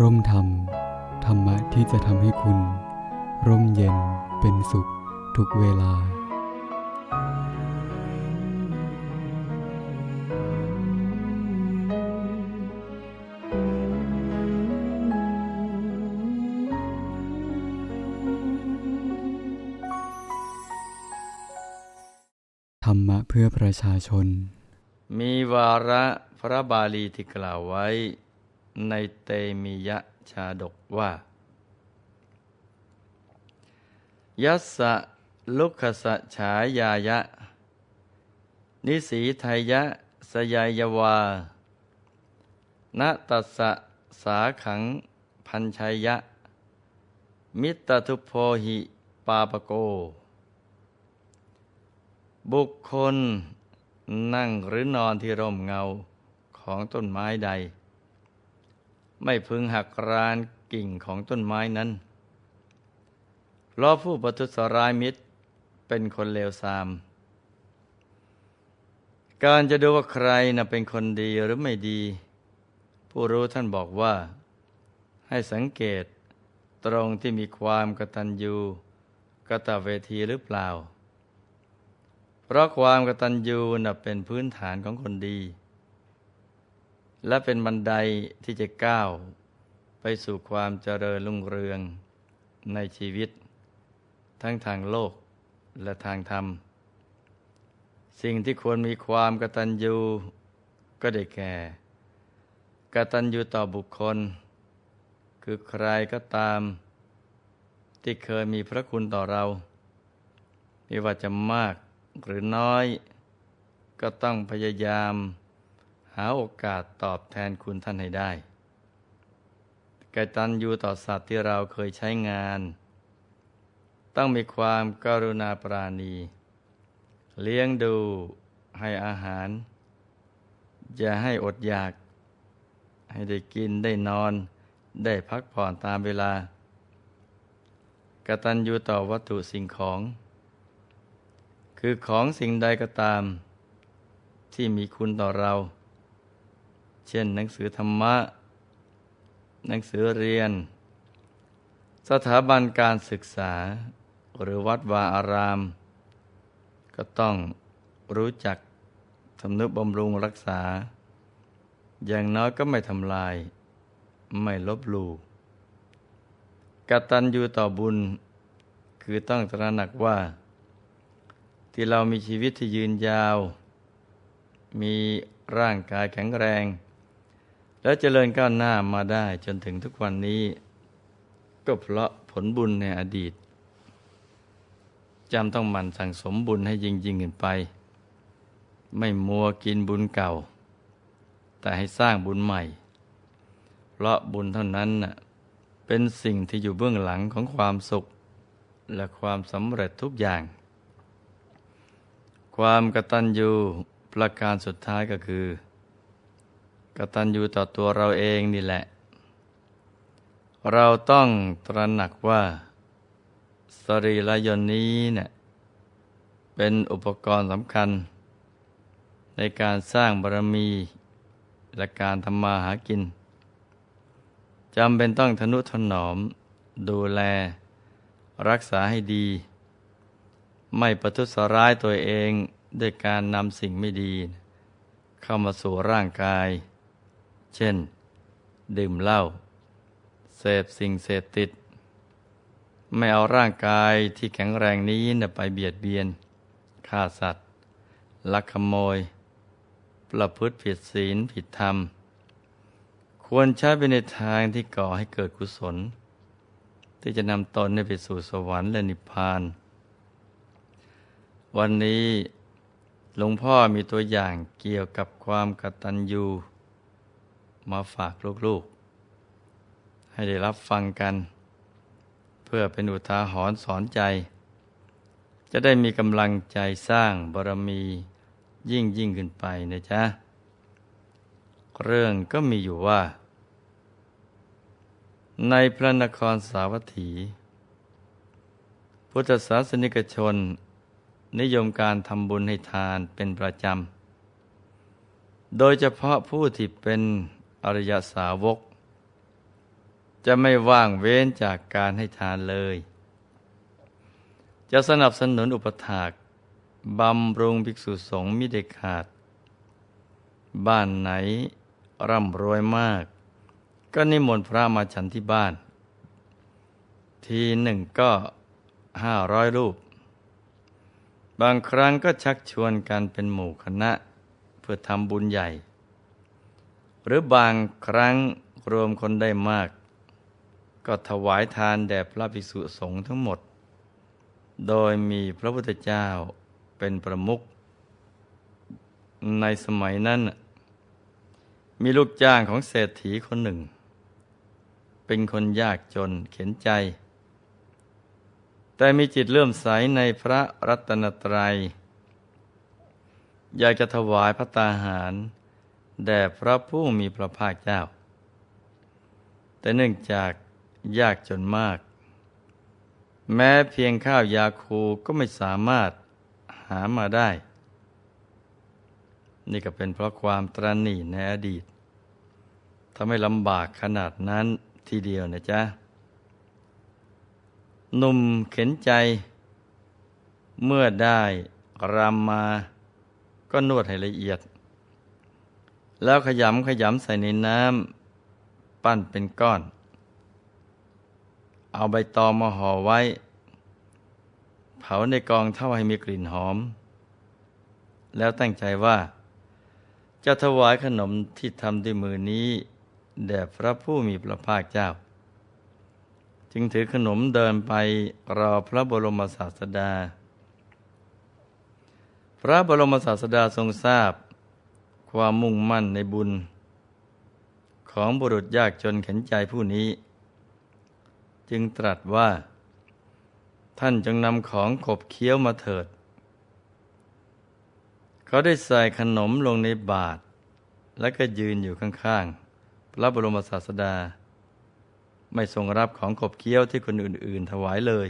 ร่มธรรม ธรรมะที่จะทำให้คุณ ร่มเย็นเป็นสุขทุกเวลา ธรรมะเพื่อประชาชน มีวาระพระบาลีที่กล่าวไว้ ในเตมียะชาดกว่า ยัสสะลุคสะฉายายะ นิสีไทยะ สยายวาณตัสสะสาขังพันชัยยะ มิตรทุพโพหิปาปโก บุคคลนั่งหรือนอนที่ร่มเงาของต้นไม้ใด ไม่พึงหักรานกิ่งของต้นไม้นั้นเพราะผู้ประทุษร้ายมิตรเป็นคนเลวทราม การจะดูว่าใครนะเป็นคนดีหรือไม่ดี ผู้รู้ท่านบอกว่า ให้สังเกตตรงที่มีความกตัญญูกตเวทีหรือเปล่า เพราะความกตัญญูน่ะเป็นพื้นฐานของคนดี และเป็นบันไดที่จะก้าวไปสู่ความเจริญรุ่งเรืองในชีวิต ทั้งทางโลกและทางธรรม สิ่งที่ควรมีความกตัญญูก็ได้แก่ กตัญญูต่อบุคคล คือใครก็ตาม ที่เคยมีพระคุณต่อเรา ไม่ว่าจะมากหรือน้อย ก็ต้องพยายาม หาโอกาสตอบแทนคุณท่านให้ได้กตัญญูต่อสัตว์ที่เราเคยใช้งาน ต้องมีความกรุณาปราณี เลี้ยงดูให้อาหาร อย่าให้อดอยาก ให้ได้กินได้นอน ได้พักผ่อนตามเวลากตัญญูต่อวัตถุสิ่งของ คือของสิ่งใดก็ตาม ที่มีคุณต่อเรา เช่นหนังสือธรรมะ หนังสือเรียน สถาบันการศึกษา หรือวัดวาอาราม ก็ต้องรู้จักทำนุบำรุงรักษา อย่างน้อยก็ไม่ทำลาย ไม่ลบลู่กตัญญูต่อบุญ คือต้องตระหนักว่า ที่เรามีชีวิตที่ยืนยาว มีร่างกายแข็งแรง และเจริญก้าวหน้ามาได้จนถึงทุกวันนี้ ก็เพราะผลบุญในอดีตจำต้องหมั่นสั่งสมบุญให้ยิ่งยิ่งขึ้นไป ไม่มัวกินบุญเก่า แต่ให้สร้างบุญใหม่ เพราะบุญเท่านั้นน่ะเป็นสิ่งที่อยู่เบื้องหลังของความสุข และความสำเร็จทุกอย่าง ความกตัญญูประการสุดท้ายก็คือ กตัญญูต่อตัวเราเองนี่แหละ เราต้องตระหนักว่า สรีระยนต์นี้เนี่ยเป็นอุปกรณ์สำคัญ ในการสร้างบารมีและการทำมาหากินจำเป็นต้องทนุถนอม ดูแล รักษาให้ดี ไม่ประทุษร้ายตัวเองด้วยการนำสิ่งไม่ดี เข้ามาสู่ร่างกาย เช่น ดื่มเหล้าเสพสิ่งเสพติด ไม่เอาร่างกายที่แข็งแรงนี้นะไปเบียดเบียนฆ่าสัตว์ ลักขโมย ประพฤติผิดศีลผิดธรรม ควรใช้ไปในทางที่ก่อให้เกิดกุศล ที่จะนำตนไปสู่สวรรค์และนิพพาน วันนี้หลวงพ่อมีตัวอย่างเกี่ยวกับความกตัญญู มาฝากลูกๆ ให้ได้รับฟังกัน เพื่อเป็นอุทาหรณ์สอนใจ จะได้มีกำลังใจสร้างบารมียิ่งยิ่งขึ้นไปนะจ๊ะ เรื่องก็มีอยู่ว่า ในพระนครสาวัตถี พุทธศาสนิกชน นิยมการทำบุญให้ทานเป็นประจำโดยเฉพาะผู้ที่เป็น อริยสาวก จะไม่ว่างเว้นจากการให้ทานเลย จะสนับสนุนอุปถากบำรุงภิกษุสงฆ์มิได้ขาด บ้านไหนร่ำรวยมาก ก็นิมนต์พระมาฉันที่บ้าน ทีหนึ่งก็ห้าร้อยรูป บางครั้งก็ชักชวนกันเป็นหมู่คณะ เพื่อทำบุญใหญ่ หรือบางครั้งรวมคนได้มาก ก็ถวายทานแด่พระภิกษุสงฆ์ทั้งหมด โดยมีพระพุทธเจ้าเป็นประมุขในสมัยนั้น มีลูกจ้างของเศรษฐีคนหนึ่ง เป็นคนยากจนเข็นใจ แต่มีจิตเลื่อมใสในพระรัตนตรัย อยากจะถวายพระตาหาร แด่พระผู้มีพระภาคเจ้า แต่เนื่องจากยากจนมาก แม้เพียงข้าวยาคูก็ไม่สามารถหามาได้ นี่ก็เป็นเพราะความตรณีในอดีตทำให้ลำบากขนาดนั้นทีเดียวนะจ๊ะหนุ่มเข็นใจ เมื่อได้รำมาก็นวดให้ละเอียด แล้วขยำขยำใส่ในน้ำปั้นเป็นก้อน เอาใบตองมาห่อไว้ เผาในกองเท่าให้มีกลิ่นหอม แล้วตั้งใจว่า จะถวายขนมที่ทำด้วยมือนี้ แด่พระผู้มีพระภาคเจ้า จึงถือขนมเดินไปรอพระบรมศาสดา พระบรมศาสดาทรงทราบ ความมุ่งมั่นในบุญ ของบุรุษยากจนเข็นใจผู้นี้ จึงตรัสว่า ท่านจงนำของขบเคี้ยวมาเถิด เขาได้ใส่ขนมลงในบาตรและก็ยืนอยู่ข้างๆพระบรมศาสดา ไม่ทรงรับของขบเคี้ยวที่คนอื่น ๆ ถวายเลย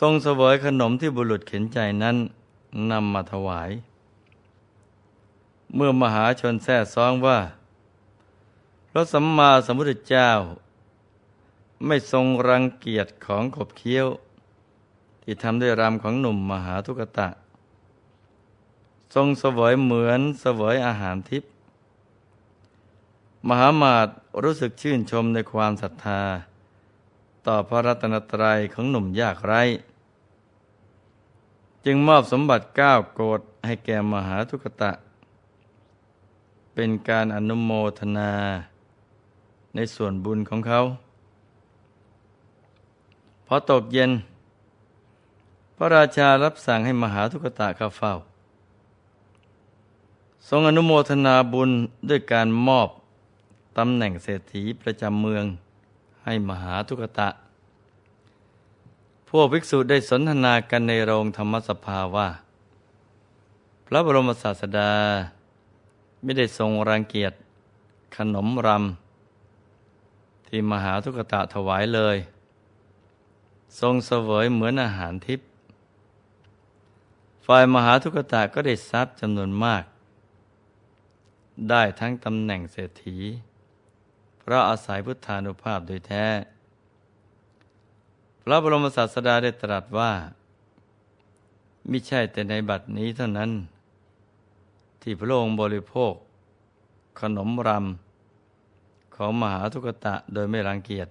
ทรงเสวยขนมที่บุรุษเข็นใจนั้นนำมาถวาย เมื่อมหาชนแท้ซ้องว่า พระสัมมาสัมพุทธเจ้า ไม่ทรงรังเกียจของขบเคี้ยว ที่ทำด้วยรำของหนุ่มมหาทุกตะ ทรงเสวยเหมือนเสวยอาหารทิพย์มหามาตรู้สึกชื่นชมในความศรัทธา ต่อพระรัตนตรัยของหนุ่มยากไร้ จึงมอบสมบัติเก้าโกดให้แก่มหาทุกตะ เป็นการอนุโมทนา ในส่วนบุญของเขา พอตกเย็น พระราชารับสั่งให้มหาทุกตะเข้าเฝ้า ทรงอนุโมทนาบุญด้วยการมอบตำแหน่งเศรษฐีประจำเมืองให้มหาทุกตะ พวกภิกษุได้สนทนากันในโรงธรรมสภาว่า พระบรมศาสดา ไม่ได้ทรงรังเกียจขนมรำที่มหาทุกตะถวายเลย ทรงเสวยเหมือนอาหารทิพย์ฝ่ายมหาทุกตะก็ได้ทรัพย์จำนวนมาก ได้ทั้งตำแหน่งเศรษฐี เพราะอาศัยพุทธานุภาพโดยแท้ พระบรมศาสดาได้ตรัสว่ามิใช่แต่ในบัดนี้เท่านั้น ที่พระองค์บริโภค ขนมรำของมหาทุกตะโดยไม่รังเกียจ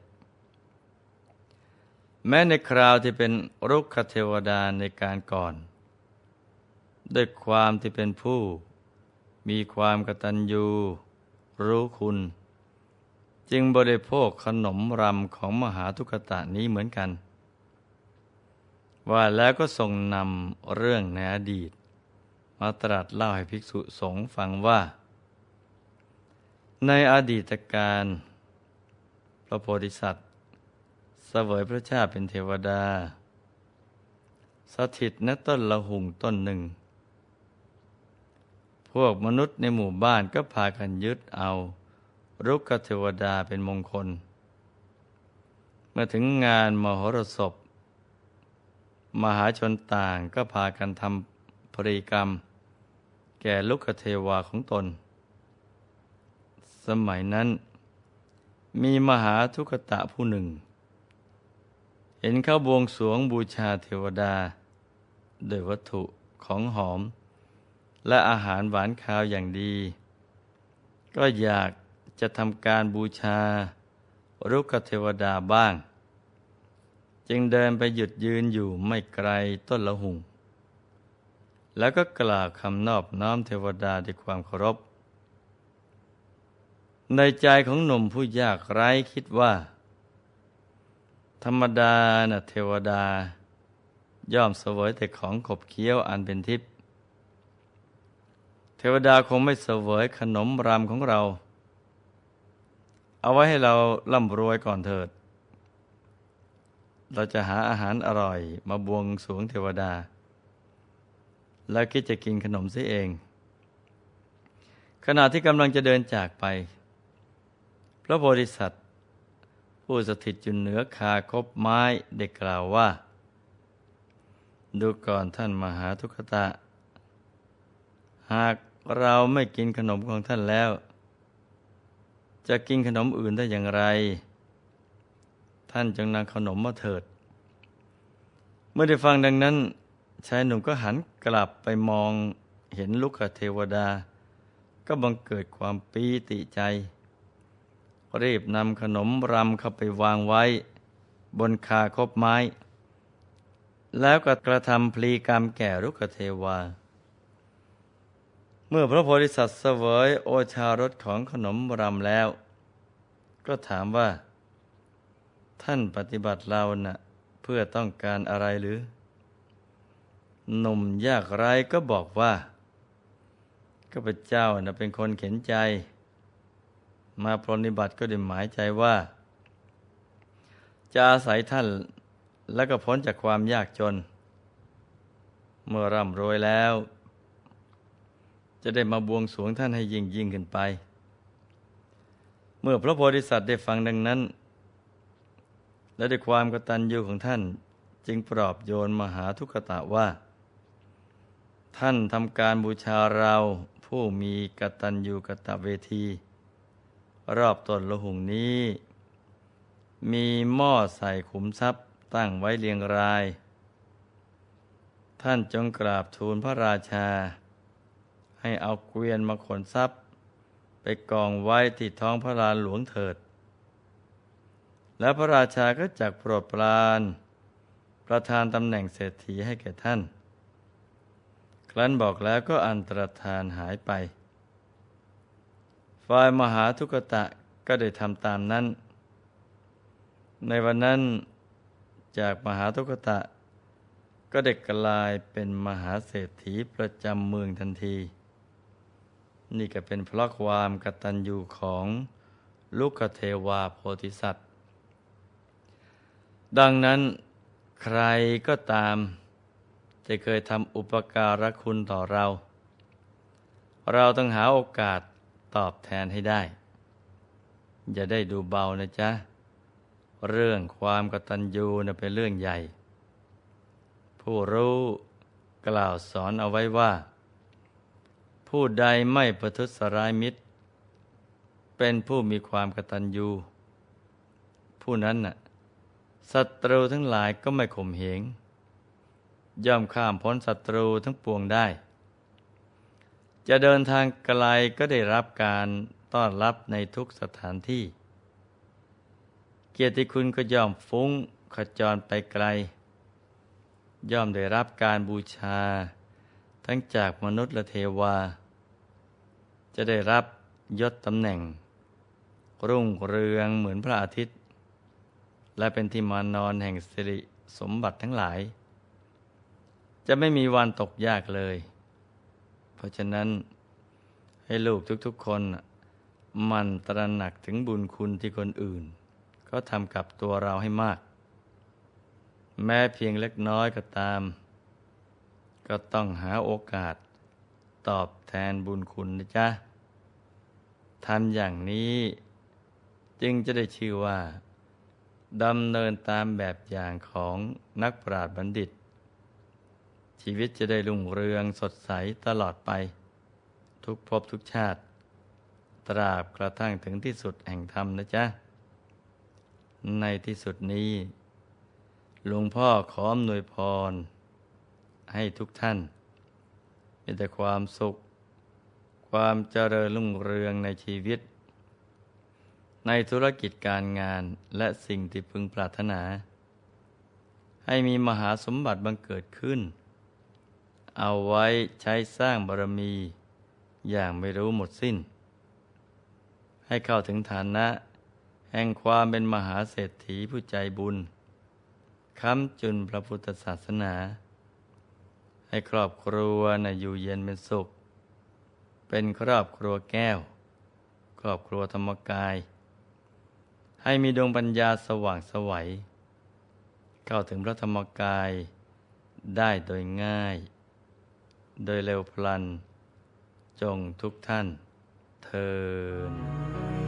แม้ในคราวที่เป็นรุกขเทวดาในการก่อน ด้วยความที่เป็นผู้ มีความกตัญญูรู้คุณ จึงบริโภคขนมรำของมหาทุกตะนี้เหมือนกัน ว่าแล้วก็ทรงนำเรื่องในอดีต มาตรัสเล่าให้ภิกษุสงฆ์ฟังว่า ในอดีตการพระโพธิสัตว์เสวยพระชาติเป็นเทวดา สถิตณต้นละหุงต้นหนึ่ง พวกมนุษย์ในหมู่บ้านก็พากันยึดเอา รุกขเทวดาเป็นมงคล เมื่อถึงงานมหรสพ มหาชนต่างก็พากันทำปริกรรม แก่ลุกเทวาของตน สมัยนั้น มีมหาทุกตะผู้หนึ่ง เห็นเขาบวงสรวงบูชาเทวดา โดยวัตถุของหอม และอาหารหวานคาวอย่างดี ก็อยากจะทำการบูชารุกเทวดาบ้าง จึงเดินไปหยุดยืนอยู่ไม่ไกลต้นละหุง แล้วก็กล่าวคำนอบน้อมเทวดาด้วยความเคารพ ในใจของหนุ่มผู้ยากไร้คิดว่า ธรรมดานะ่ะเทวดา ย่อมเสวยแต่ของขบเคี้ยวอันเป็นทิพย์เทวดาคงไม่เสวยขนมรำของเรา เอาไว้ให้เราร่ำรวยก่อนเถิด เราจะหาอาหารอร่อยมาบวงสวงเทวดา แล้วคิดจะกินขนมเสียเอง ขณะที่กำลังจะเดินจากไป พระโพธิสัตว์ ผู้สถิตอยู่เหนือคาคบไม้ได้กล่าวว่า ดูก่อนท่านมหาทุกขตะ หากเราไม่กินขนมของท่านแล้ว จะกินขนมอื่นได้อย่างไร ท่านจงนำขนมมาเถิด เมื่อได้ฟังดังนั้น ชายหนุ่มก็หันกลับไปมองเห็นลูกเทวดา ก็บังเกิดความปีติใจ รีบนำขนมรำเข้าไปวางไว้ บนคาคบไม้ แล้วก็กระทำพลีกรรมแก่ลูกเทวา เมื่อพระโพธิสัตว์เสวยโอชารสของขนมรำแล้ว ก็ถามว่า ท่านปฏิบัติเรานะ่ะเพื่อต้องการอะไรหรือ หนุ่มยากไร้ก็บอกว่าข้าพเจ้านะเป็นคนเข็นใจ มาปรนนิบัติก็ได้หมายใจว่า จะอาศัยท่านแล้วก็พ้นจากความยากจน เมื่อร่ำรวยแล้ว จะได้มาบวงสรวงท่านให้ยิ่งยิ่งขึ้นไป เมื่อพระโพธิสัตว์ได้ฟังดังนั้น และด้วยความกตัญญูของท่านจึงปลอบโยนมหาทุกขตะว่า ท่านทำการบูชาเราผู้มีกตัญญูกตเวที รอบต้นละหุงนี้ มีหม้อใส่ขุมทรัพย์ตั้งไว้เรียงราย ท่านจงกราบทูลพระราชา ให้เอาเกวียนมาขนทรัพย์ ไปกองไว้ที่ท้องพระลานหลวงเถิด แล้วพระราชาก็จักโปรดปราน ประธานตำแหน่งเศรษฐีให้แก่ท่าน ครั้นบอกแล้วก็อันตรธานหายไป ฝ่ายมหาทุกตะก็ได้ทำตามนั้น ในวันนั้นจากมหาทุกตะ ก็เด็กกลายเป็นมหาเศรษฐีประจำเมืองทันที นี่ก็เป็นเพราะความกตัญญูของลูกเทวาโพธิสัตว์ ดังนั้นใครก็ตาม จะเคยทำอุปการะคุณต่อเรา เราต้องหาโอกาสตอบแทนให้ได้ อย่าได้ดูเบานะจ๊ะ เรื่องความกตัญญูนะเป็นเรื่องใหญ่ ผู้รู้กล่าวสอนเอาไว้ว่า ผู้ใดไม่ประทุษร้ายมิตร เป็นผู้มีความกตัญญู ผู้นั้นน่ะศัตรูทั้งหลายก็ไม่ข่มเหง ย่อมข้ามพ้นศัตรูทั้งปวงได้ จะเดินทางไกลก็ได้รับการต้อนรับในทุกสถานที่ เกียรติคุณก็ย่อมฟุ้งขจรไปไกล ย่อมได้รับการบูชา ทั้งจากมนุษย์และเทวา จะได้รับยศตำแหน่ง รุ่งเรืองเหมือนพระอาทิตย์ และเป็นที่มานอนแห่งสิริสมบัติทั้งหลาย จะไม่มีวันตกยากเลย เพราะฉะนั้นให้ลูกทุกๆคนมันตระหนักถึงบุญคุณที่คนอื่น ก็ทำกับตัวเราให้มาก แม้เพียงเล็กน้อยก็ตาม ก็ต้องหาโอกาสตอบแทนบุญคุณนะจ๊ะทำอย่างนี้จึงจะได้ชื่อว่าดำเนินตามแบบอย่างของนักปราชญ์บัณฑิต ชีวิตจะได้รุ่งเรืองสดใสตลอดไป ทุกภพทุกชาติ ตราบกระทั่งถึงที่สุดแห่งธรรมนะจ๊ะ ในที่สุดนี้หลวงพ่อขออำนวยพร ให้ทุกท่านมีแต่ความสุข ความเจริญรุ่งเรืองในชีวิต ในธุรกิจการงานและสิ่งที่พึงปรารถนา ให้มีมหาสมบัติบังเกิดขึ้น เอาไว้ใช้สร้างบารมี อย่างไม่รู้หมดสิ้น ให้เข้าถึงฐานะ แห่งความเป็นมหาเศรษฐีผู้ใจบุญค้ำจุนพระพุทธศาสนา ให้ครอบครัวนะอยู่เย็นเป็นสุข เป็นครอบครัวแก้ว ครอบครัวธรรมกาย ให้มีดวงปัญญาสว่างสวัย เข้าถึงพระธรรมกายได้โดยง่าย โดยเร็วพลัน จงทุกท่านเทิน